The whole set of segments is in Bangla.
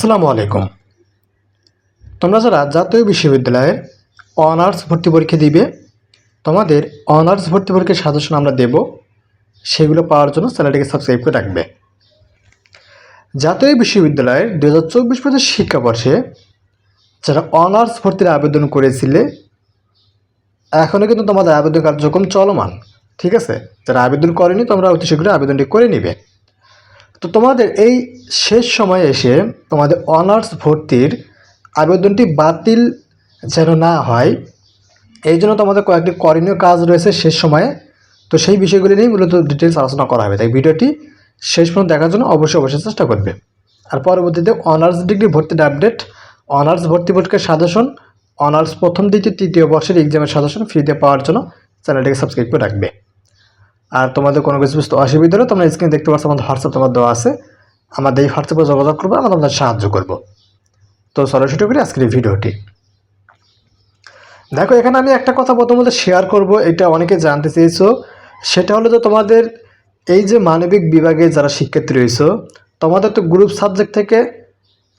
আসসালামু আলাইকুম। তোমরা যারা জাতীয় বিশ্ববিদ্যালয়ের অনার্স ভর্তি পরীক্ষা দিবে, তোমাদের অনার্স ভর্তি পরীক্ষার সাজেশন আমরা দেব। সেগুলো পাওয়ার জন্য চ্যানেলটিকে সাবস্ক্রাইব করে রাখবে। জাতীয় বিশ্ববিদ্যালয়ের দু হাজার চব্বিশ পঁচিশ শিক্ষাবর্ষে যারা অনার্স ভর্তির আবেদন করেছিলে এখনও কিন্তু তোমাদের আবেদন কার্যক্রম চলমান, ঠিক আছে? যারা আবেদন করেনি, তোমরা অতি শীঘ্র আবেদনটি করে নিবে। তো তোমাদের এই শেষ সময়ে এসে তোমাদের অনার্স ভর্তির আবেদনটি বাতিল যেন না হয়, এই জন্য তোমাদের কয়েকটি করণীয় কাজ রয়েছে শেষ সময়ে। তো সেই বিষয়গুলি নিয়ে মূলত ডিটেলস আলোচনা করা হবে। তাই ভিডিওটি শেষ পর্যন্ত দেখার জন্য অবশ্যই অবশ্যই চেষ্টা করবে। আর পরবর্তীতে অনার্স ডিগ্রি ভর্তির আপডেট অনার্স ভর্তি পরীক্ষার সাজেশন অনার্স প্রথম, দ্বিতীয়, তৃতীয় বর্ষের এক্সামের সাজেশন ফ্রিতে পাওয়ার জন্য চ্যানেলটিকে সাবস্ক্রাইব করে রাখবে। আর তোমাদের কোনো কিছু বুঝতে অসুবিধা হলে তোমরা স্ক্রিনে দেখতে পাচ্ছ, আমাদের হোয়াটসঅ্যাপ তোমার দেওয়া আছে। আমাদের এই হোয়াটসঅ্যাপে যোগাযোগ করব, আমরা তোমাদের সাহায্য করব। তো সরাসরি করি আজকের এই ভিডিওটি দেখো, এখানে আমি একটা কথা প্রথমত শেয়ার করব, এটা অনেকে জানতে চেয়েছো। সেটা হলো যে তোমাদের এই যে মানবিক বিভাগে যারা শিক্ষার্থী রয়েছে, তোমাদের তো গ্রুপ সাবজেক্ট থেকে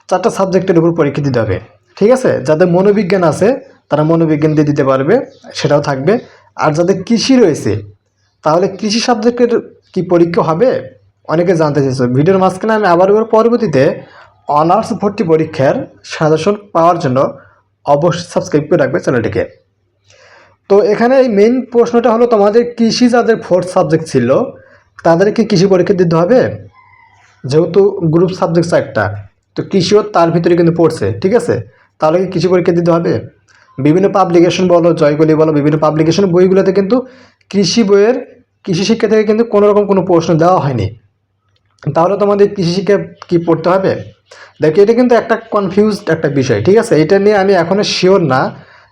চারটা সাবজেক্টের উপর পরীক্ষা দিতে হবে। ঠিক আছে? যাদের মনোবিজ্ঞান আছে, তারা মনোবিজ্ঞান দিয়ে দিতে পারবে, সেটাও থাকবে। আর যাদের কৃষি রয়েছে তাহলে কৃষি সাবজেক্টের কি পরীক্ষা হবে? অনেকে জানতে চাইছে ভিডিওর মাঝখানে আমি আবার পরবর্তীতে অনার্স ভর্তি পরীক্ষার সাজেশন পাওয়ার জন্য অবশ্যই সাবস্ক্রাইব করে রাখবে চ্যানেলটিকে। তো এখানে এই মেইন প্রশ্নটা হলো, তোমাদের কৃষি যাদের ফোর্থ সাবজেক্ট ছিল তাদের কি কৃষি পরীক্ষা দিতে হবে? যেহেতু গ্রুপ সাবজেক্ট একটা, তো কৃষিও তার ভিতরে কিন্তু পড়ছে, ঠিক আছে? তাহলে কি কৃষি পরীক্ষা দিতে হবে? বিভিন্ন পাবলিকেশন বলো জয়কলি বলো, বিভিন্ন পাবলিকেশন বইগুলোতে কিন্তু কৃষি বইয়ের কৃষি শিক্ষা থেকে কিন্তু কোনো রকম কোনো প্রশ্ন দেওয়া হয়নি। তাহলে তোমাদের কৃষি শিক্ষা কি পড়তে হবে? দেখো, এটা কিন্তু একটা কনফিউজড একটা বিষয়, ঠিক আছে? এটা নিয়ে আমি এখনও শিওর না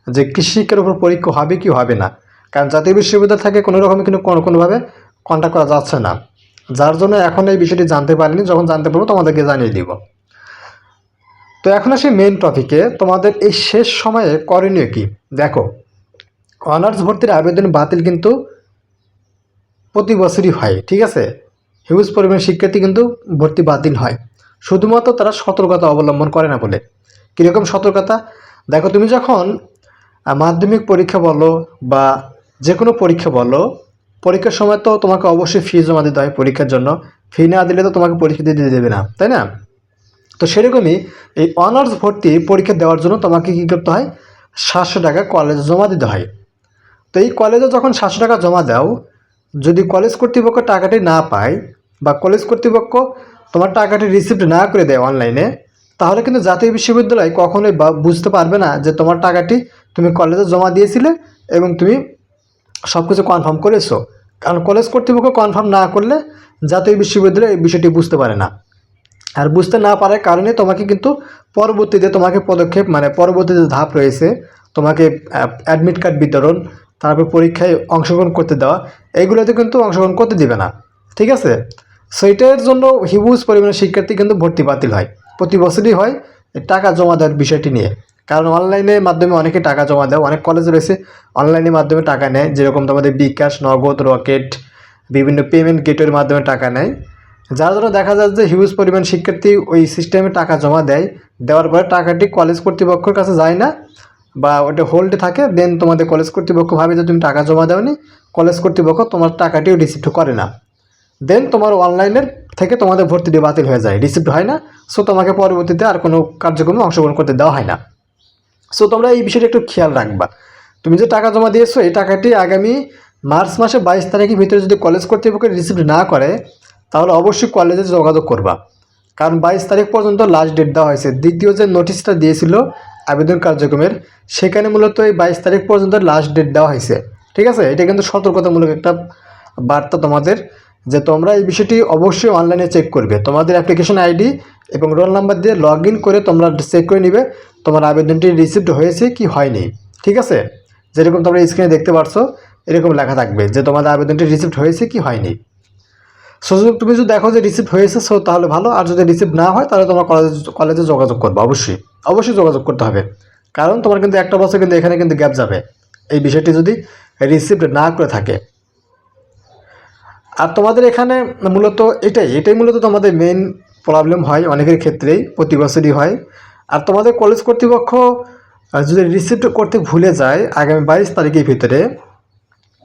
যে কৃষি শিক্ষার উপর পরীক্ষা হবে কি হবে না। কারণ জাতীয় বিশ্ববিদ্যালয় থেকে কোনো রকম কিন্তু কোনো, কোনোভাবে কন্ট্যাক্ট করা যাচ্ছে না। যার জন্য এখন এই বিষয়টি জানতে পারিনি, যখন জানতে পারব তোমাদেরকে জানিয়ে দিব। তো এখন আসি মেন টপিকে তোমাদের এই শেষ সময়ে করণীয় কি? দেখো অনার্স ভর্তির আবেদন বাতিল কিন্তু প্রতি বছরই হয়, ঠিক আছে? হিউজ পরিমাণ শিক্ষার্থী কিন্তু ভর্তি বাতিল হয়। শুধুমাত্র তারা সতর্কতা অবলম্বন করে না বলে। কীরকম সতর্কতা? দেখো, তুমি যখন মাধ্যমিক পরীক্ষা বলো বা যে কোনো পরীক্ষা বলো, পরীক্ষার সময় তো তোমাকে অবশ্যই ফি জমা দিতে হয় পরীক্ষার জন্য। ফি না দিলে তো তোমাকে পরীক্ষা দিতে দেবে না, তাই না? তো সেরকমই এই অনার্স ভর্তি পরীক্ষা দেওয়ার জন্য তোমাকে কী করতে হয়? সাতশো টাকা কলেজে জমা দিতে হয়। তো এই কলেজে যখন সাতশো টাকা জমা দাও, যদি কলেজ কর্তৃপক্ষ টাকাটি না পায় বা কলেজ কর্তৃপক্ষ তোমার টাকাটি রিসিপ্ট না করে দেয় অনলাইনে তাহলে কিন্তু জাতীয় বিশ্ববিদ্যালয় কখনোই বুঝতে পারবে না যে তোমার টাকাটি তুমি কলেজে জমা দিয়েছিলে এবং তুমি সব কিছু কনফার্ম করেছ। কারণ কলেজ কর্তৃপক্ষ কনফার্ম না করলে জাতীয় বিশ্ববিদ্যালয় এই বিষয়টি বুঝতে পারে না। আর বুঝতে না পারার কারণে তোমাকে কিন্তু পরবর্তীতে তোমাকে পদক্ষেপ মানে পরবর্তীতে ধাপ রয়েছে, তোমাকে অ্যাডমিট কার্ড বিতরণ তারপর পরীক্ষায় অংশগ্রহণ করতে দেওয়া এইগুলোতে কিন্তু অংশগ্রহণ করতে দিবে না। ঠিক আছে? সো এটার জন্য হিউজ পরিমাণে শিক্ষার্থী কিন্তু ভর্তি বাতিল হয়। প্রতি বছরই হয় টাকা জমা দেওয়ার বিষয়টি নিয়ে। কারণ অনলাইনের মাধ্যমে অনেকে টাকা জমা দেয়, অনেক কলেজ রয়েছে অনলাইনের মাধ্যমে টাকা নেয়। যেরকম তোমাদের বিকাশ, নগদ, রকেট, বিভিন্ন পেমেন্ট গেটের মাধ্যমে টাকা নেয়। যার জন্য দেখা যায় যে হিউজ পরিমাণ শিক্ষার্থী ওই সিস্টেমে টাকা জমা দেয়। দেওয়ার পরে টাকাটি কলেজ কর্তৃপক্ষের কাছে যায় না। বা ওটা হোল্ডে থাকে দেন তোমাদের কলেজ কর্তৃপক্ষ ভাবে যে তুমি টাকা জমা দাওনি কলেজ কর্তৃপক্ষ তোমার টাকাটিও রিসিপ্ট করে না। দেন তোমার অনলাইনের থেকে তোমাদের ভর্তিটি বাতিল হয়ে যায় রিসিপ্ট হয় না সো তোমাকে পরবর্তীতে আর কোনো কার্যক্রমে অংশগ্রহণ করতে দেওয়া হয় না। সো তোমরা এই বিষয়টা একটু খেয়াল রাখবা। তুমি যে টাকা জমা দিয়েছ, এই টাকাটি আগামী মার্চ মাসে বাইশ তারিখের ভিতরে যদি কলেজ কর্তৃপক্ষ রিসিপ্ট না করে, তাহলে অবশ্যই কলেজে যোগাযোগ করবা। কারণ বাইশ তারিখ পর্যন্ত লাস্ট ডেট দেওয়া হয়েছে। দ্বিতীয় যে নোটিশটা দিয়েছিল আবেদন কার্যক্রমের, সেখানে মূলত এই বাইশ তারিখ পর্যন্ত লাস্ট ডেট দেওয়া হয়েছে। ঠিক আছে? এটা কিন্তু সতর্কতামূলক একটা বার্তা তোমাদের যে তোমরা এই বিষয়টি অবশ্যই অনলাইনে চেক করবে। তোমাদের অ্যাপ্লিকেশন আইডি এবং রোল নাম্বার দিয়ে লগ করে তোমরা চেক করে নিবে তোমার আবেদনটি রিসিভড হয়েছে কি হয়নি। ঠিক আছে? যেরকম তোমরা স্ক্রিনে দেখতে পারছ, এরকম লেখা থাকবে যে তোমাদের আবেদনটি রিসিভড হয়েছে কি হয়নি। সো তুমি যদি দেখো যে রিসিভ হয়েছে সো তাহলে ভালো। আর যদি রিসিভ না হয়, তাহলে তোমার কলেজে কলেজে যোগাযোগ করবে। অবশ্যই। অবশ্যই যোগাযোগ করতে হবে। কারণ তোমার কিন্তু একটা বছর কিন্তু এখানে কিন্তু গ্যাপ যাবে। এই বিষয়টি যদি রিসিভড না করে থাকে। আর তোমাদের এখানে মূলত এটাই এটাই মূলত তোমাদের মেন প্রবলেম হয় অনেকের ক্ষেত্রেই, প্রতি বছরই হয়। আর তোমাদের কলেজ কর্তৃপক্ষ যদি রিসিপ্ট করতে ভুলে যায় আগামী বাইশ তারিখের ভিতরে,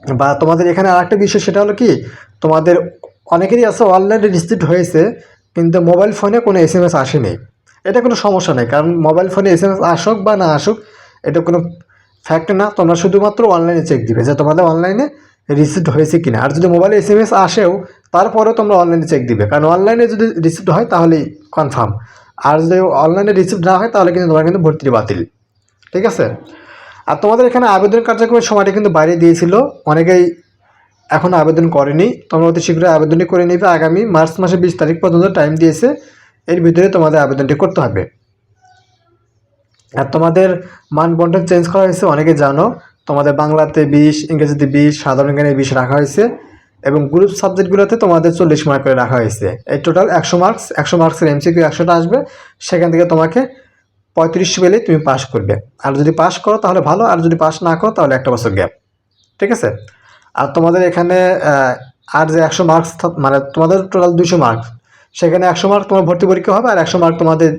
বা তোমাদের এখানে আরেকটা বিষয়, সেটা হলো কি? তোমাদের অনেকেরই আছে অনলাইনে রিসিপ্ট হয়েছে, কিন্তু মোবাইল ফোনে কোনো এস এম এস আসেনি। এটা কোনো সমস্যা নেই, কারণ মোবাইল ফোনে এস এম এস আসুক বা না আসুক, এটা কোনো ফ্যাক্ট না। তোমরা শুধুমাত্র অনলাইনে চেক দিবে যে তোমাদের অনলাইনে রিসিভ হয়েছে কিনা। আর যদি মোবাইলে এস এম এস আসেও, তারপরেও তোমরা অনলাইনে চেক দিবে। কারণ অনলাইনে যদি রিসিভ হয়, তাহলেই কনফার্ম আর যদি অনলাইনে রিসিভ না হয়, তাহলে কিন্তু তোমার কিন্তু ভর্তি বাতিল। ঠিক আছে? আর তোমাদের এখানে আবেদন কার্যক্রমের সময়টা কিন্তু বাইরে দিয়েছিল। অনেকেই এখন আবেদন করেনি। তোমরা অতি শীঘ্রই আবেদনটি করে নিবে। আগামী মার্চ মাসের বিশ তারিখ পর্যন্ত টাইম দিয়েছে। এর ভিতরে তোমাদের আবেদনটি করতে হবে। আর তোমাদের মান বন্টন চেঞ্জ করা হয়েছে, অনেকে জানো। তোমাদের বাংলাতে বিশ, ইংরেজিতে বিশ, সাধারণ জ্ঞানে বিশ রাখা হয়েছে। এবং গ্রুপ সাবজেক্টগুলোতে তোমাদের চল্লিশ মার্ক করে রাখা হয়েছে। এই টোটাল একশো মার্কস একশো মার্কসের এমসিকিউ একশোটা আসবে। সেখান থেকে তোমাকে পঁয়ত্রিশ পেলেই তুমি পাস করবে। আর যদি পাস করো তাহলে ভালো, আর যদি পাস না করো তাহলে একটা বছর গ্যাপ ঠিক আছে? আর তোমাদের এখানে আর যে একশো মার্কস মানে তোমাদের টোটাল দুশো মার্কস সেখানে একশো মার্ক তোমার ভর্তি পরীক্ষা হবে আর একশো মার্ক তোমাদের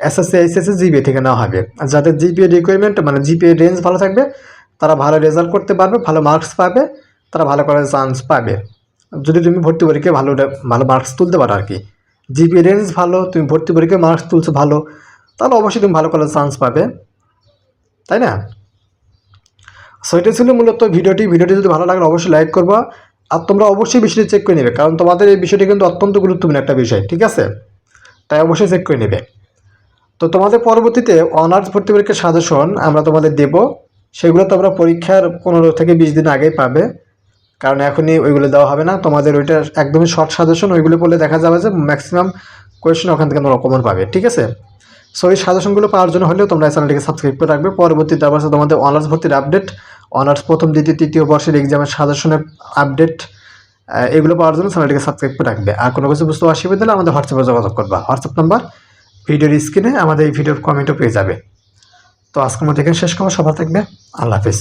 এসএসসি এইচএসসি জিপিএ থেকে নেওয়া হবে। আর যাদের জিপিএ রিকোয়ারমেন্ট মানে জিপিএ রেঞ্জ ভালো থাকবে, তারা ভালো রেজাল্ট করতে পারবে, ভালো মার্কস পাবে, তারা ভালো করার চান্স পাবে। যদি তুমি ভর্তি পরীক্ষায় ভালো ভালো মার্কস তুলতে পারো আর কি জিপিএ রেঞ্জ ভালো, তুমি ভর্তি পরীক্ষায় মার্কস তুলছো ভালো, তাহলে অবশ্যই তুমি ভালো করার চান্স পাবে। তাই না? সো এটা ছিল মূলত ভিডিওটি। ভিডিওটি যদি ভালো লাগলে অবশ্যই লাইক করবা। আর তোমরা অবশ্যই বিষয়টি চেক করে নেবে, কারণ তোমাদের এই বিষয়টি কিন্তু অত্যন্ত গুরুত্বপূর্ণ একটা বিষয়, ঠিক আছে? তাই অবশ্যই চেক করে নেবে। তো তোমাদের পরবর্তীতে অনার্স ভর্তি পরীক্ষার সাজেশন আমরা তোমাদের দেব। সেগুলো তোমরা পরীক্ষার পনেরো থেকে বিশ দিন আগেই পাবে। কারণ এখনই ওইগুলো দেওয়া হবে না। তোমাদের ওইটা একদমই শর্ট সাজেশন ওইগুলো পড়লে দেখা যাবে যে ম্যাক্সিমাম কোয়েশ্চেন ওখান থেকে তোমরা কমন পাবে, ঠিক আছে? সো এই সাজেশনগুলো পাওয়ার জন্য হলেও তোমরা চ্যানেলটিকে সাবস্ক্রাইব করে রাখবে। পরবর্তীতে আবার তোমাদের অনার্স ভর্তির আপডেট অনার্স প্রথম, দ্বিতীয়, তৃতীয় বর্ষের এক্সামের সাজেশনের আপডেট এগুলো পাওয়ার জন্য চ্যানেলটিকে সাবস্ক্রাইব করে রাখবে। আর কোনো কিছু বুঝতে অসুবিধা হলে আমাদের হোয়াটসঅ্যাপে যোগাযোগ করবা। হোয়াটসঅ্যাপ নাম্বার ভিডিওর স্ক্রিনে আমাদের এই ভিডিওর কমেন্টও পেয়ে যাবে। তো আজকের মধ্যে এখানে শেষ করব। সবার থাকবে। আল্লাহ হাফিজ।